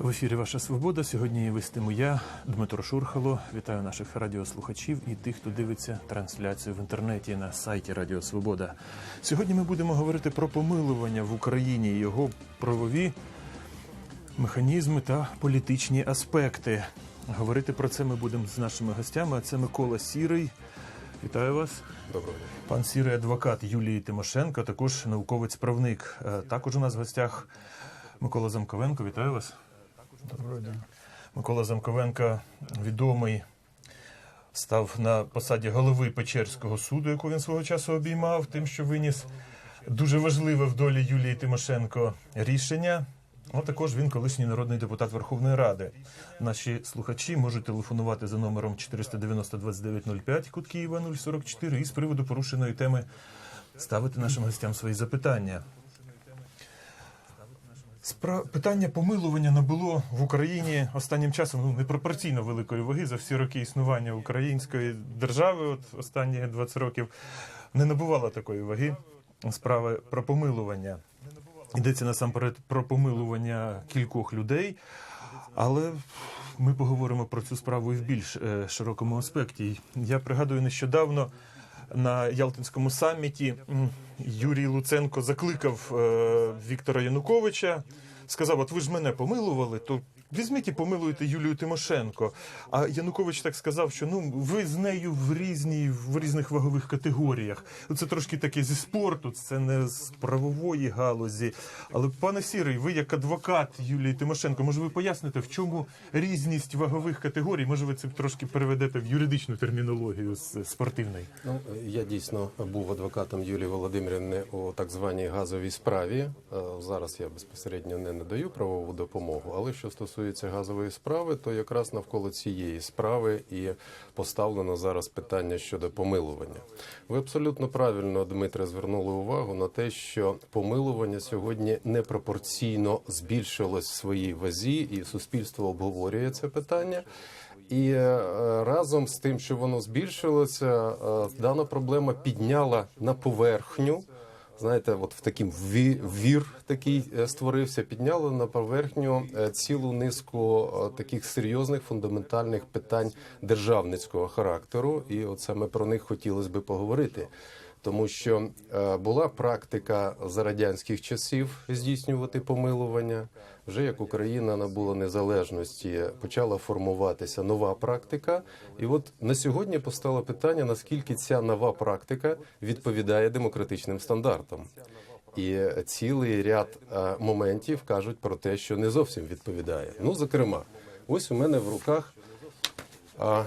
В ефірі Ваша Свобода. Сьогодні вестиму я, Дмитро Шурхало. Вітаю наших радіослухачів і тих, хто дивиться трансляцію в інтернеті на сайті Радіо Свобода. Сьогодні ми будемо говорити про помилування в Україні, його правові механізми та політичні аспекти. Говорити про це ми будемо з нашими гостями. А це Микола Сірий. Вітаю вас. Доброго дня. Пан Сірий, адвокат Юлії Тимошенко, також науковець-правник. Е, Також у нас в гостях Микола Замковенко. Вітаю вас. Доброго дня. Микола Замковенко відомий став на посаді голови Печерського суду, яку він свого часу обіймав, тим, що виніс дуже важливе в долі Юлії Тимошенко рішення. А також він колишній народний депутат Верховної Ради. Наші слухачі можуть телефонувати за номером 490 2905 код Києва 044 і з приводу порушеної теми ставити нашим гостям свої запитання. Спра... Питання помилування набуло в Україні останнім часом ну, непропорційно великої ваги за всі роки існування української держави. От останні 20 років не набувала такої ваги справи про помилування. Йдеться насамперед про помилування кількох людей, але ми поговоримо про цю справу і в більш е, широкому аспекті. Я пригадую нещодавно на Ялтинському саміті. Юрій Луценко закликав е, Віктора Януковича, сказав: От ви ж мене помилували, то візьміть і помилуйте Юлію Тимошенко. А Янукович так сказав, що ну ви з нею в різні в різних вагових категоріях. Це трошки таке зі спорту, це не з правової галузі. Але пане Сірий, ви як адвокат Юлії Тимошенко, може ви поясните, в чому різність вагових категорій? Може, ви це трошки переведете в юридичну термінологію з спортивної? Ну я дійсно був адвокатом Юлії Володимирівни у так званій газовій справі. Е, Зараз я безпосередньо не надаю правову допомогу, але що стосується газової справи, то якраз навколо цієї справи і поставлено зараз питання щодо помилування. Ви абсолютно правильно, Дмитре, звернули увагу на те, що помилування сьогодні непропорційно збільшилось в своїй вазі, і суспільство обговорює це питання. І е, разом з тим, що воно збільшилося, е, дана проблема підняла на поверхню. Знаєте, от в таким ві- вір такий е, створився, підняло на поверхню е, цілу низку е, таких серйозних фундаментальних питань державницького характеру, і от саме про них хотілося би поговорити. Тому що е, була практика за радянських часів здійснювати помилування. Вже як Україна набула незалежності, почала формуватися нова практика. І от на сьогодні постало питання: наскільки ця нова практика відповідає демократичним стандартам. І цілий ряд е, моментів кажуть про те, що не зовсім відповідає. Ну, зокрема, ось у мене в руках а,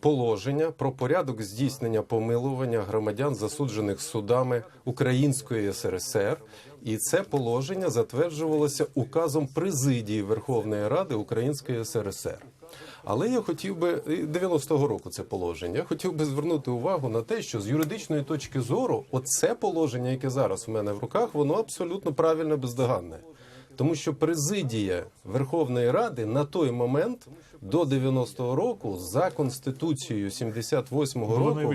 положення про порядок здійснення помилування громадян, засуджених судами Української СРСР, і це положення затверджувалося указом президії Верховної Ради Української СРСР. Але я хотів би і 90-го року це положення. Я хотів би звернути увагу на те, що з юридичної точки зору, оце положення, яке зараз у мене в руках, воно абсолютно правильно бездоганне. Тому що президія Верховної Ради на той момент до 90-го року за конституцією 78-го року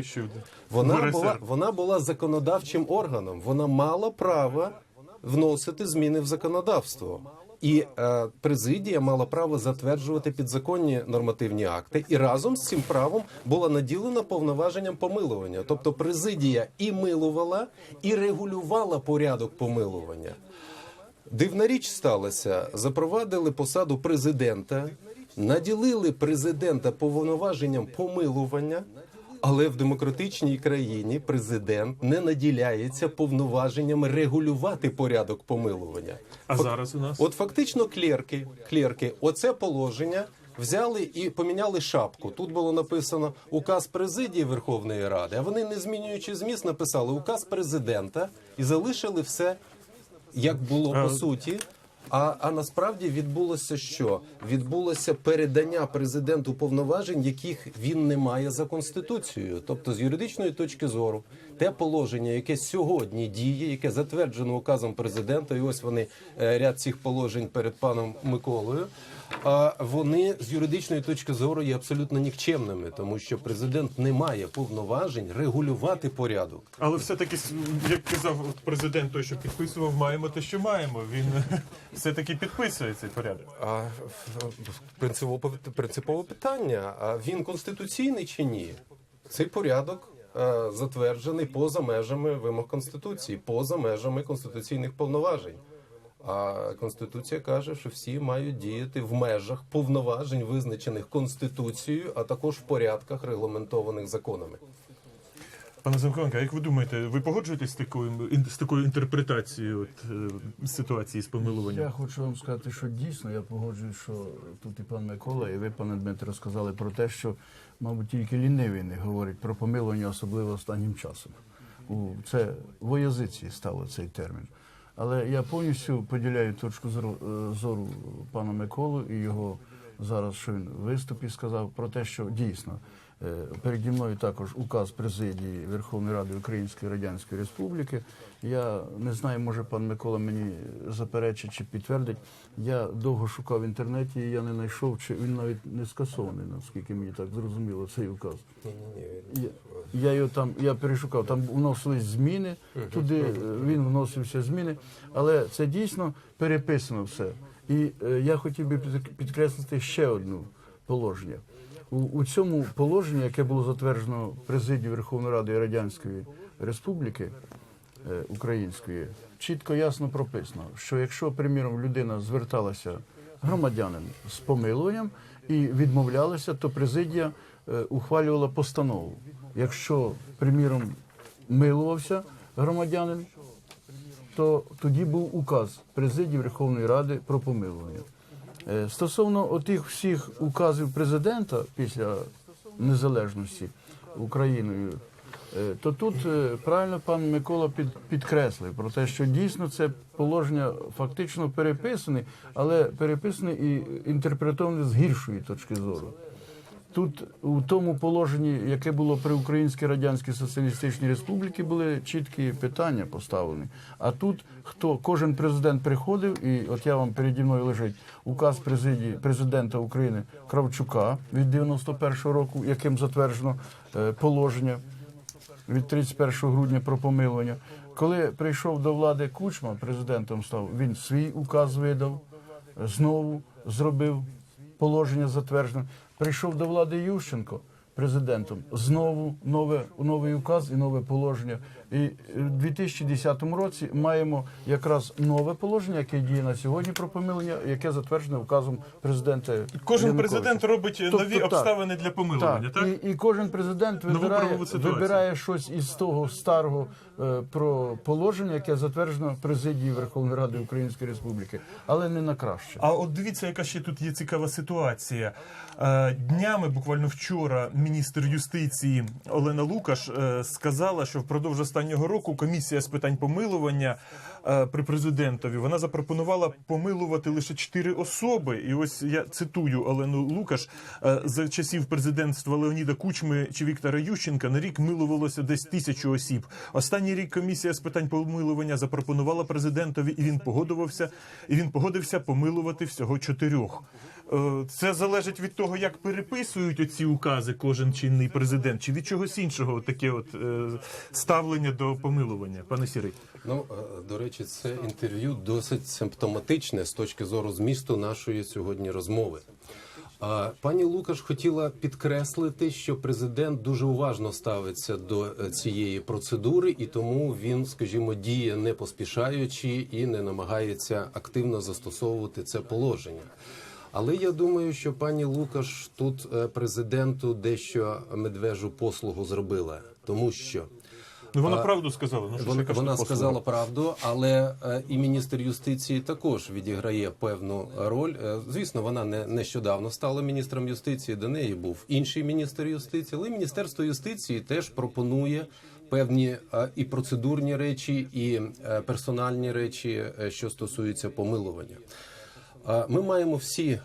вона була вона була законодавчим органом. Вона мала право вносити зміни в законодавство. І е, президія мала право затверджувати підзаконні нормативні акти, і разом з цим правом була наділена повноваженням помилування. Тобто президія і милувала, і регулювала порядок помилування. Дивна річ сталася. Запровадили посаду президента, наділили президента повноваженням помилування, але в демократичній країні президент не наділяється повноваженням регулювати порядок помилування. А зараз у нас От фактично клерки, клерки, оце положення взяли і поміняли шапку. Тут було написано указ президії Верховної Ради, а вони, не змінюючи зміст, написали указ президента і залишили все як було по суті. А, а насправді відбулося що? Відбулося передання президенту повноважень, яких він не має за конституцією. Тобто, з юридичної точки зору, те положення, яке сьогодні діє, яке затверджено указом президента, і ось вони е, ряд цих положень перед паном Миколою. А вони з юридичної точки зору є абсолютно нікчемними, тому що президент не має повноважень регулювати порядок. Але все-таки, як казав президент, той, що підписував, маємо те, що маємо. Він все-таки підписує цей порядок. А в- принципове, принципове питання: а він конституційний чи ні? Цей порядок затверджений поза межами вимог конституції, поза межами конституційних повноважень. А конституція каже, що всі мають діяти в межах повноважень, визначених конституцією, а також в порядках, регламентованих законами. Пане Замковенко, як ви думаєте, ви погоджуєтесь з такою з такою інтерпретацією от, е, ситуації з помилуванням? Я хочу вам сказати, що дійсно я погоджуюсь, що тут і пан Микола, і ви, пане Дмитро, сказали про те, що, мабуть, тільки ліниві не говорять про помилування, особливо останнім часом. У це в язиці стало цей термін. Але я повністю поділяю точку зору, е, пана Миколу і його зараз, що він в виступі сказав про те, що дійсно переді мною також указ президії Верховної Ради Української Радянської Республіки. Я не знаю, може пан Микола мені заперечить чи підтвердить. Я довго шукав в інтернеті, і я не знайшов, чи він навіть не скасований, наскільки мені так зрозуміло, цей указ. Я, я його там я перешукав. Там вносились зміни. Туди е, він вносився зміни, але це дійсно переписано все. І е, я хотів би підкреслити ще одну положення. У, у цьому положенні, яке було затверджено президією Верховної Ради Радянської Республіки е, Української, чітко ясно прописано, що якщо, приміром, людина зверталася громадянин з помилуванням і відмовлялася, то президія е, ухвалювала постанову. Якщо, приміром, милувався громадянин, то тоді був указ президії Верховної Ради про помилування. Е, Стосовно отих всіх указів президента після незалежності Україною, е, то тут е, правильно пан Микола під, підкреслив про те, що дійсно це положення фактично переписане, але переписане і інтерпретоване з гіршої точки зору. Тут у тому положенні, яке було при Українській Радянській Соціалістичній Республіці, були чіткі питання поставлені. А тут хто кожен президент приходив, і от я вам переді мною лежить указ президії президента України Кравчука від 91-го року, яким затверджено е, положення від 31 грудня про помилування. Коли прийшов до влади Кучма, президентом став, він свій указ видав, знову зробив положення затверджено. Прийшов до влади Ющенко президентом, знову нове, новий указ і нове положення. І в 2010 році маємо якраз нове положення, яке діє на сьогодні про помилення, яке затверджене указом президента. Кожен Януковича. президент робить Тобто, нові так. обставини для помилування, так? І, і кожен президент вибирає, вибирає щось із того старого е, про положення, яке затверджено президією Верховної Ради Української Республіки, але не на краще. А от дивіться, яка ще тут є цікава ситуація. Е, Днями, буквально вчора, міністр юстиції Олена Лукаш е, сказала, що впродовж останнього року комісія з питань помилування е, при президентові вона запропонувала помилувати лише чотири особи. І ось я цитую Олену Лукаш е, за часів президентства Леоніда Кучми чи Віктора Ющенка на рік милувалося десь тисячу осіб. Останній рік комісія з питань помилування запропонувала президентові, і він погодувався. І він погодився помилувати всього чотирьох. Е, Це залежить від того, як переписують оці укази кожен чинний президент, чи від чогось іншого таке от е, ставлення до помилування, пане Сірий. Ну, е, до речі, це інтерв'ю досить симптоматичне з точки зору змісту нашої сьогодні розмови. Пані Лукаш хотіла підкреслити, що президент дуже уважно ставиться до цієї процедури, і тому він, скажімо, діє не поспішаючи і не намагається активно застосовувати це положення. Але я думаю, що пані Лукаш тут е, президенту дещо медвежу послугу зробила, тому що Ну вона А, правду сказала. Ну, що вона, вона сказала правду, але е, і міністр юстиції також відіграє певну роль. Е, Звісно, вона не нещодавно стала міністром юстиції. До неї був інший міністр юстиції, але міністерство юстиції теж пропонує певні і процедурні речі, і персональні речі, що стосуються помилування. Ми маємо всі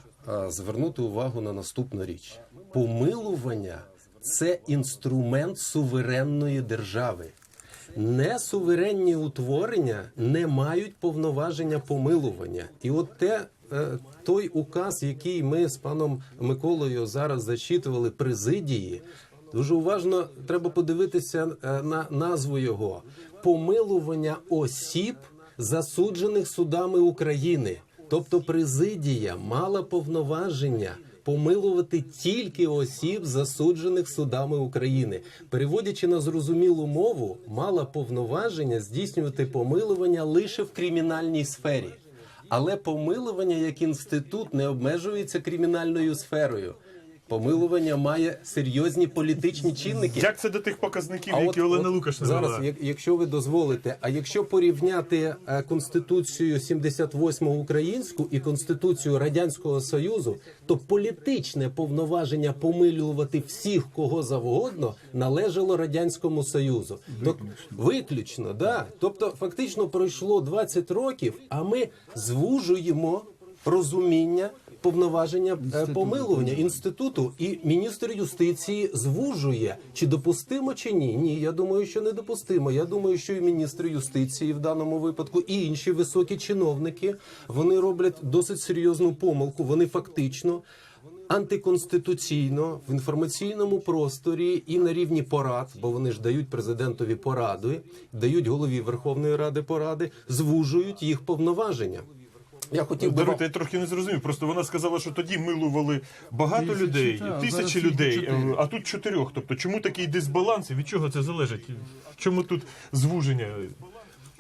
звернути увагу на наступну річ: помилування це інструмент суверенної держави. Несуверенні утворення не мають повноваження помилування. І от те, е, той указ, який ми з паном Миколою зараз зачитували президії, дуже уважно треба подивитися е, на назву його помилування осіб, засуджених судами України. Тобто президія мала повноваження помилувати тільки осіб, засуджених судами України, переводячи на зрозумілу мову, мала повноваження здійснювати помилування лише в кримінальній сфері. Але помилування як інститут не обмежується кримінальною сферою. Помилування має серйозні політичні чинники. Як це до тих показників, А які от- Олена от Лукаш зараз, як- якщо ви дозволите, а якщо порівняти е, конституцію 78 українську і конституцію радянського союзу, то політичне повноваження помилювати всіх кого завгодно належало радянському союзу. Виключно, виключно да. Тобто, фактично пройшло 20 років, а ми звужуємо розуміння. Повноваження е, помилування інституту і міністр юстиції звужує чи допустимо чи ні. Ні, я думаю, що не допустимо. Я думаю, що і міністр юстиції в даному випадку, і інші високі чиновники вони роблять досить серйозну помилку. Вони фактично. Антиконституційно в інформаційному просторі і на рівні порад, бо вони ж дають президентові поради, дають голові Верховної Ради поради, звужують їх повноваження. Я хотів би вам- я трохи не зрозумів. Просто вона сказала, що тоді милували багато Тисячі, людей, та, тисячі людей, чотири. е, а тут чотирьох. Тобто, чому такий дисбаланс і від чого це залежить? Чому тут звуження?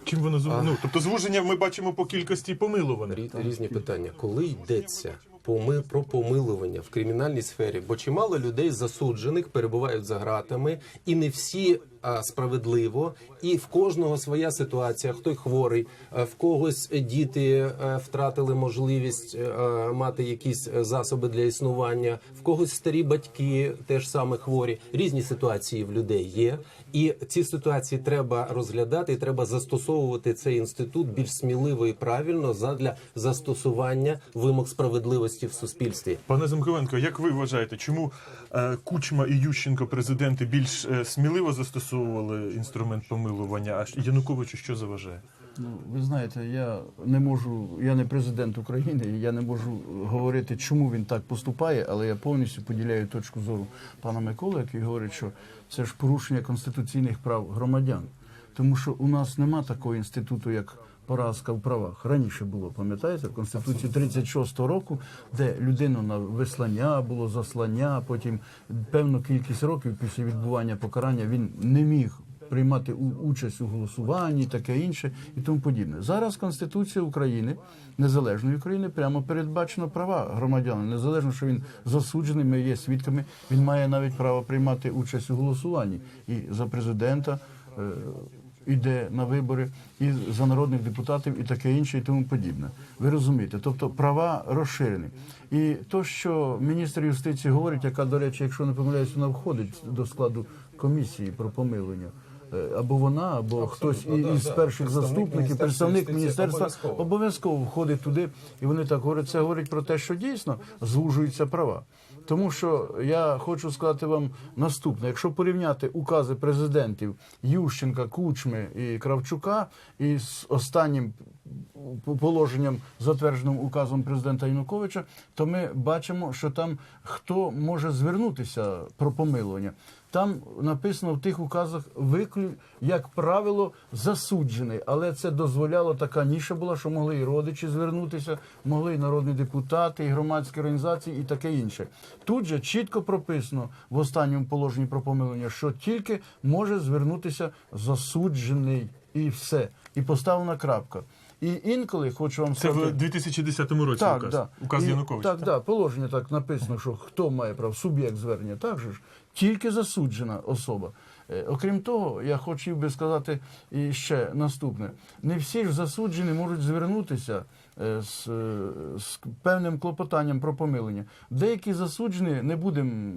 Чим воно зву- ну, тобто звуження ми бачимо по кількості помилуваних. Рі- різні питання. Коли йдеться поми- про помилування в кримінальній сфері, бо чимало людей засуджених перебувають за ґратами, і не всі справедливо, і в кожного своя ситуація. Хто хворий, в когось діти втратили можливість е, мати якісь е, засоби для існування, в когось старі батьки теж саме хворі. Різні ситуації в людей є, і ці ситуації треба розглядати. і Треба застосовувати цей інститут більш сміливо і правильно задля застосування вимог справедливості в суспільстві. Пане Замковенко, як ви вважаєте, чому Кучма і Ющенко, президенти, більш е, сміливо застосовували інструмент помилування, а Януковичу що заважає? Ну, ви знаєте, я не можу, я не президент України, і я не можу говорити, чому він так поступає, але я повністю поділяю точку зору пана Миколи, який говорить, що це ж порушення конституційних прав громадян. Тому що у нас нема такого інституту, як поразка в правах. Раніше було, пам'ятаєте, в Конституції 36-го року, де людину на вислання було заслання, потім певну кількість років після відбування покарання він не міг приймати участь у голосуванні, таке інше і тому подібне. Зараз Конституція України, незалежної України, прямо передбачено права громадянина. Незалежно, що він засуджений, ми є свідками. Він має навіть право приймати участь у голосуванні і за президента. Е, Іде на вибори і за народних депутатів, і таке інше, і тому подібне. Ви розумієте, тобто права розширені. І то, що міністр юстиції говорить, яка, до речі, якщо не помиляюсь, вона входить до складу комісії про помилування. Е, Або вона, або хтось ну, да, із да. перших Представник заступників, представник міністерства обов'язково. обов'язково входить туди, і вони так говорять. Це говорить про те, що дійсно звужуються права. Тому що я хочу сказати вам наступне: якщо порівняти укази президентів Ющенка, Кучми і Кравчука із останнім положенням, затвердженим указом президента Януковича, то ми бачимо, що там хто може звернутися про помилування. Там написано в тих указах виклю, як правило, засуджений, але це дозволяло така ніша була, що могли і родичі звернутися, могли і народні депутати, і громадські організації, і таке інше. Тут же чітко прописано в останньому положенні про помилування, що тільки може звернутися засуджений і все, і поставлена крапка. І інколи хочу вам сказати... Це в 2010 році Так, указ. да. Указ Януковича. Так, так, положення так написано, що хто має право, суб'єкт звернення, так же ж, тільки засуджена особа. Е, Окрім того, я хотів би сказати і ще наступне: не всі ж засуджені можуть звернутися е, з, е, з певним клопотанням про помилення. Деякі засуджені не будемо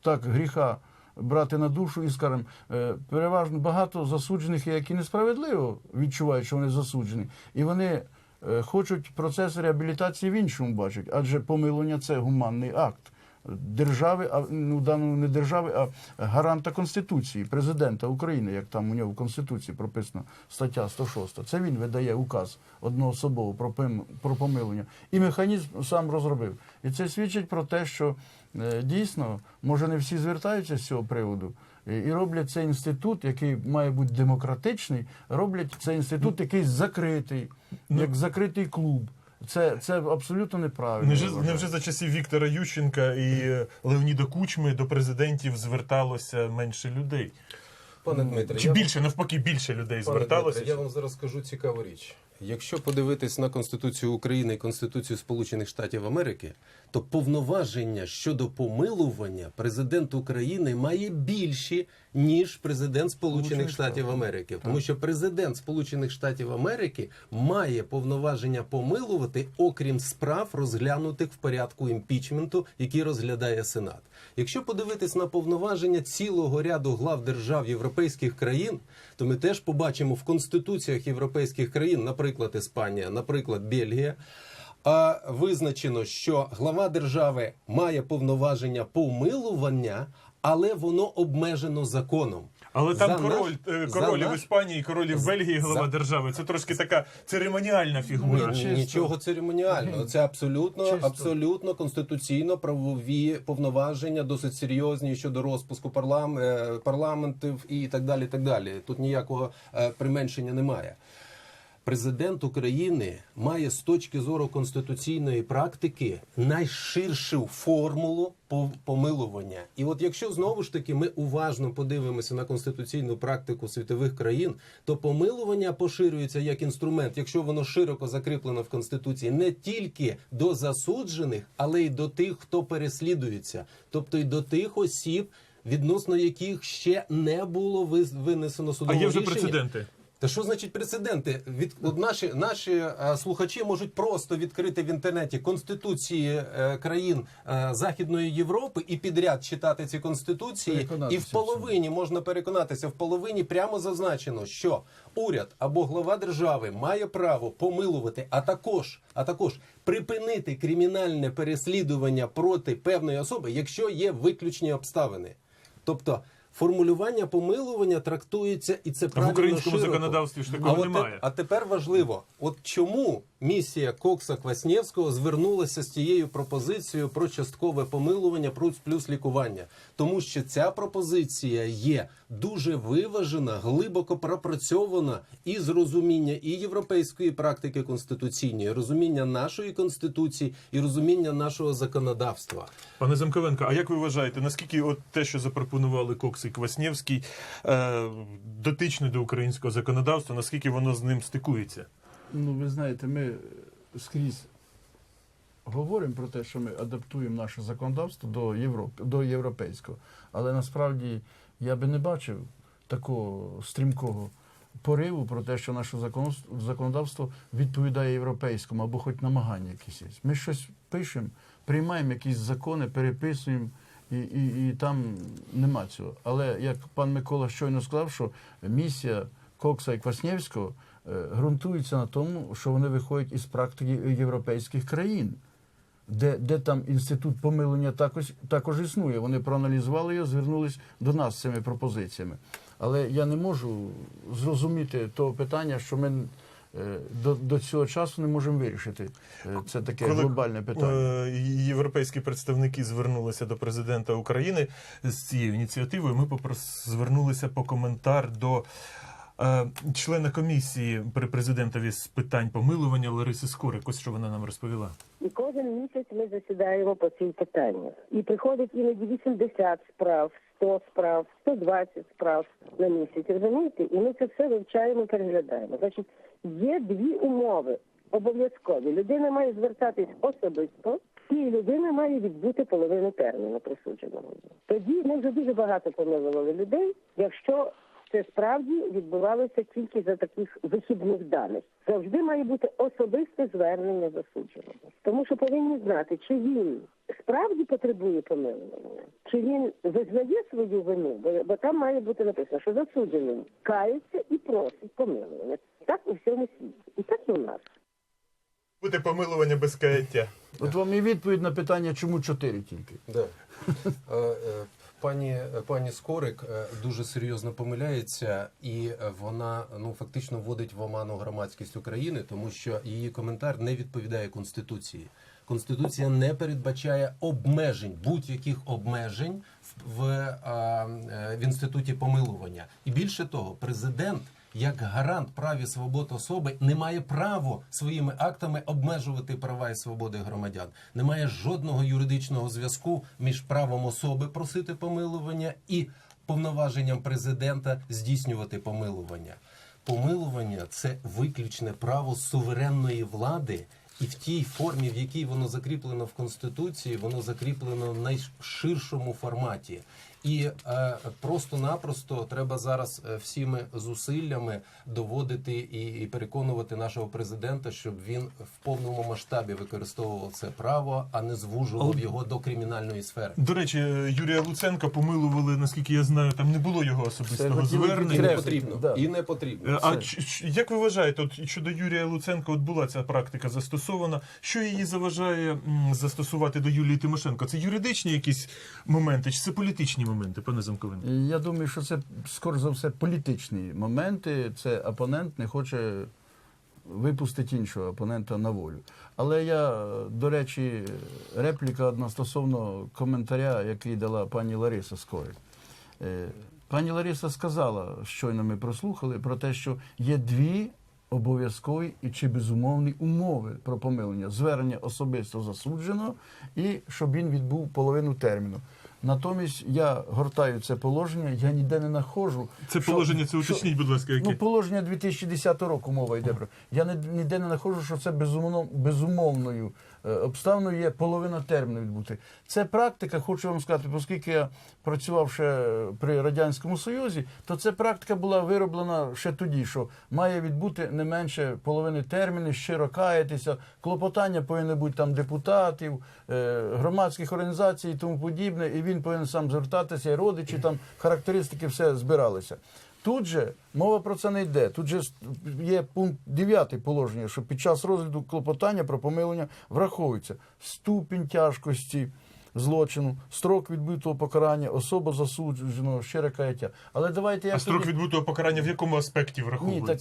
так гріха брати на душу і скажемо, е, переважно багато засуджених, які несправедливо відчувають, що вони засуджені, і вони е, хочуть процес реабілітації в іншому бачать, адже помилування це гуманний акт. Держави, а ну даному не держави, а гаранта Конституції, президента України, як там у нього в Конституції прописано стаття 106. Це він видає указ одноособово про, помилування. І механізм сам розробив. І це свідчить про те, що е, дійсно, може, не всі звертаються з цього приводу. І і роблять цей інститут, який має бути демократичний, роблять цей інститут якийсь закритий, як закритий клуб. Це, це абсолютно неправильно. Невже, невже за часів Віктора Ющенка і Леоніда Кучми до президентів зверталося менше людей? Пане Дмитре, Чи я- більше, навпаки, більше людей Пане зверталося? Дмитре, я вам зараз скажу цікаву річ. Якщо подивитись на Конституцію України і Конституцію Сполучених Штатів Америки, то повноваження щодо помилування президент України має більші, ніж президент Сполучених Штатів Америки. Тому що президент Сполучених Штатів Америки має повноваження помилувати, окрім справ, розглянутих в порядку імпічменту, який розглядає Сенат. Якщо подивитись на повноваження цілого ряду глав держав європейських країн, то ми теж побачимо в конституціях європейських країн, наприклад, Іспанія, наприклад, Бельгія. А визначено, що глава держави має повноваження помилування, але воно обмежено законом. Але там За король, наш- е, король в Іспанії, король в Бельгії, глава за- держави. Це трошки така церемоніальна фігура. Ні. Нічого церемоніального. Це абсолютно, Чисто. абсолютно конституційно правові повноваження, досить серйозні щодо розпуску е, парламентів і так далі. Так далі. Тут ніякого е, применшення немає. Президент України має з точки зору конституційної практики найширшу формулу по- помилування. І от якщо знову ж таки ми уважно подивимося на конституційну практику світових країн, то помилування поширюється як інструмент, якщо воно широко закріплено в конституції, не тільки до засуджених, але й до тих, хто переслідується, тобто й до тих осіб. Відносно яких ще не було винесено А є вже рішення. прецеденти. Та що значить прецеденти? Від от наші наші е, слухачі можуть просто відкрити в інтернеті конституції е, країн е, Західної Європи і підряд читати ці конституції, і в половині можна переконатися. В половині прямо зазначено, що уряд або глава держави має право помилувати, а також а також припинити кримінальне переслідування проти певної особи, якщо є виключні обставини. Тобто. Формулювання помилування трактується і це в українському широко. законодавстві ж такого а немає. а тепер важливо, от чому місія Кокса Кваснєвського звернулася з тією пропозицією про часткове помилування плюс плюс лікування? Тому що ця пропозиція є дуже виважена, глибоко пропрацьована і з розуміння і європейської практики конституційної, розуміння нашої конституції і розуміння нашого законодавства. Пане Замковенко, а як ви вважаєте, наскільки от те, що запропонували Кокс і Кваснєвський, е, дотичне до українського законодавства, наскільки воно з ним стикується? Ну, ви знаєте, ми скрізь говоримо про те, що ми адаптуємо наше законодавство до Європи, до європейського. Але насправді я би не бачив такого стрімкого пориву про те, що наше законодавство- відповідає європейському або хоч намагання якісь. Ми щось пишемо, приймаємо якісь закони, переписуємо. І, і, і там нема цього. Але як пан Микола щойно сказав, що місія Кокса і Кваснєвського е, ґрунтується на тому, що вони виходять із практики європейських країн, де, де там інститут помилення також, також існує. Вони проаналізували його, звернулись до нас з цими пропозиціями. Але я не можу зрозуміти того питання, що ми е, до, до цього часу не можемо вирішити. Е, Це таке глобальне питання. е, європейські представники звернулися до президента України з цією ініціативою, ми попрос... звернулися по коментар до члена комісії при президентові з питань помилування Лариси Скорик. Ось що вона нам розповіла. І кожен місяць ми засідаємо по цим питаннях. І приходить іноді 80 справ, 100 справ, 120 справ на місяць. Розумієте? І ми це все вивчаємо, переглядаємо. Значить, є дві умови обов'язкові. Людина має звертатись особисто, і людина має відбути половину терміну присудженого. Тоді ми вже дуже багато помилували людей, якщо це справді відбувалося тільки за таких вихідних даних. Завжди має бути особисте звернення засудженого, тому що повинні знати, чи він справді потребує помилування, чи він визнає свою вину, бо, бо там має бути написано, що засуджений кається і просить помилування. Так у всьому світі, і так і у нас. Бути помилування без каяття. От вам і відповідь на питання, чому чотири тільки. Да. Пані, пані Скорик е, дуже серйозно помиляється, і вона ну фактично вводить в оману громадськість України, тому що її коментар не відповідає конституції. Конституція не передбачає обмежень, будь-яких обмежень в, в, е, в інституті помилування. І більше того, президент як гарант прав і свобод особи не має право своїми актами обмежувати права і свободи громадян. Немає жодного юридичного зв'язку між правом особи просити помилування і повноваженням президента здійснювати помилування. Помилування це виключне право суверенної влади. І в тій формі, в якій воно закріплено в конституції, воно закріплено в найширшому форматі. І е, просто-напросто треба зараз е, всіми зусиллями доводити і, і переконувати нашого президента, щоб він в повному масштабі використовував це право, а не звужував його до кримінальної сфери. До речі, Юрія Луценка помилували, наскільки я знаю, там не було його особистого хотіли І не звернення. потрібно. Да. І не потрібно. А ч- ч- як ви вважаєте, от щодо Юрія Луценка, от була ця практика застосована? Що її заважає застосувати до Юлії Тимошенко? Це юридичні якісь моменти, чи це політичні моменти, пане Замковин? Я думаю, що це скоріш за все політичні моменти. Це опонент не хоче випустити іншого опонента на волю. Але я, до речі, репліка одна стосовно коментаря, який дала пані Лариса Скорик. Е, Пані Лариса сказала, щойно ми прослухали, про те, що є дві обов'язкові і чи безумовні умови про помилення: звернення особисто засудженого і щоб він відбув половину терміну. Натомість я гортаю це положення, я ніде не нахожу. Це що- положення, це що- уточніть, будь ласка, яке? Ну, положення 2010 року мова йде про. Я ніде не знаходжу, що це безумовно, безумовною обставиною є половина терміну відбути. Це практика, хочу вам сказати, оскільки я працював ще при Радянському Союзі, то ця практика була вироблена ще тоді, що має відбути не менше половини терміну, щиро каятися, клопотання повинні бути там депутатів, е, громадських організацій і тому подібне, і він повинен сам звертатися, і родичі там характеристики все збиралися. Тут же мова про це не йде. Тут же є пункт 9 положення, що під час розгляду клопотання про помилення враховується ступінь тяжкості злочину, строк відбутого покарання, особа засудженого, щире каяття. Але давайте я А строк відбутого покарання в якому аспекті ні, так.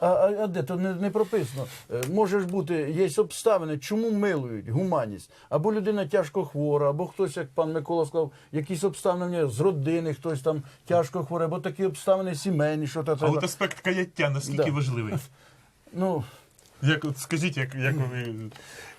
А, а, а де то не, не прописано. Е, Може ж бути, є обставини, чому милують гуманність. Або людина тяжко хвора, або хтось, як пан Микола сказав, якісь обставини з родини, хтось там тяжко хворий, або такі обставини сімейні, що то А от аспект каяття наскільки Да. важливий? Ну, Як от скажіть, як, як ви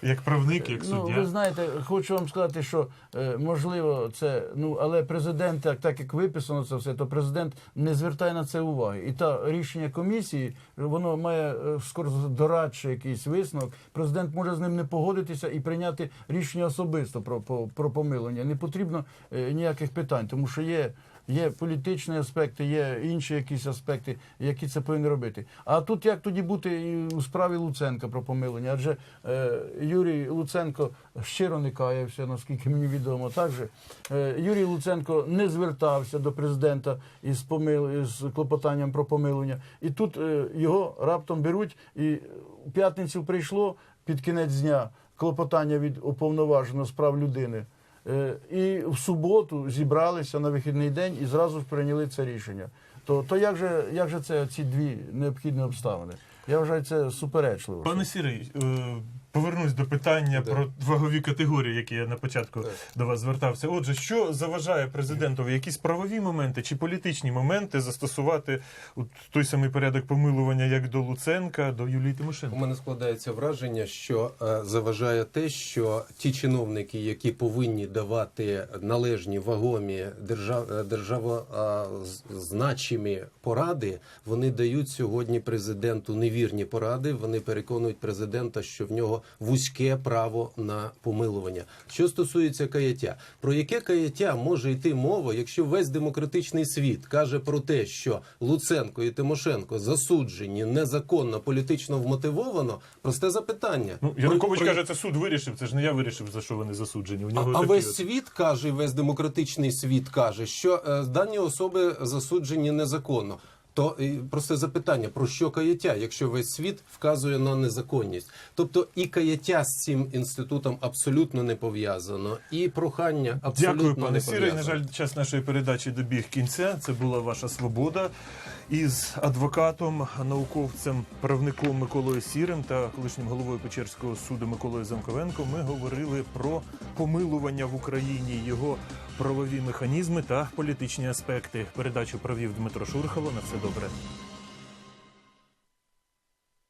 як правник, як Ну, ви знаєте, хочу вам сказати, що е, можливо це, ну але президент, так, так як виписано це все, то президент не звертає на це уваги. І та рішення комісії, воно має е, скоро дорадчий якийсь висновок. Президент може з ним не погодитися і прийняти рішення особисто про, про, про помилення. Не потрібно е, ніяких питань, тому що є. Є політичні аспекти, є інші якісь аспекти, які це повинні робити. А тут як тоді бути у справі Луценка про помилення? Адже е, Юрій Луценко щиро не каявся, наскільки мені відомо. Так же е, Юрій Луценко не звертався до президента із помил із клопотанням про помилення. І тут е, його раптом беруть, і у п'ятницю прийшло під кінець дня клопотання від уповноваженого з прав людини. Е, І в суботу зібралися на вихідний день і зразу прийняли це рішення. То, то як, же, як же це ці дві необхідні обставини? Я вважаю, це суперечливо. Пане Сірий, е, повернусь до питання Да. про вагові категорії, які я на початку Так. до вас звертався. Отже, що заважає президентові якісь правові моменти чи політичні моменти застосувати от той самий порядок помилування, як до Луценка, до Юлії У мене складається враження, що е, заважає те, що ті чиновники, які повинні давати належні вагомі держав, е, державозначимі поради, вони дають сьогодні президенту невірні поради. Вони переконують президента, що в нього вузьке право на помилування. Що стосується каяття, про яке каяття може йти мова, якщо весь демократичний світ каже про те, що Луценко і Тимошенко засуджені незаконно політично вмотивовано? Просте запитання. Ну, Янукович Про- каже, це суд вирішив. Це ж не я вирішив, за що вони засуджені. У нього а такі весь от- світ каже, весь демократичний світ каже, що е, дані особи засуджені незаконно. То і просте запитання: про що каяття, якщо весь світ вказує на незаконність? Тобто і каяття з цим інститутом абсолютно не пов'язано, і прохання абсолютно Дякую, пане не Сірий. На жаль, час нашої передачі добіг кінця. Це була ваша свобода. Із адвокатом, науковцем, правником Миколою Сірим та колишнім головою Печерського суду Миколою Замковенко ми говорили про помилування в Україні, його правові механізми та політичні аспекти. Передачу провів Дмитро Шурхало. На все добре.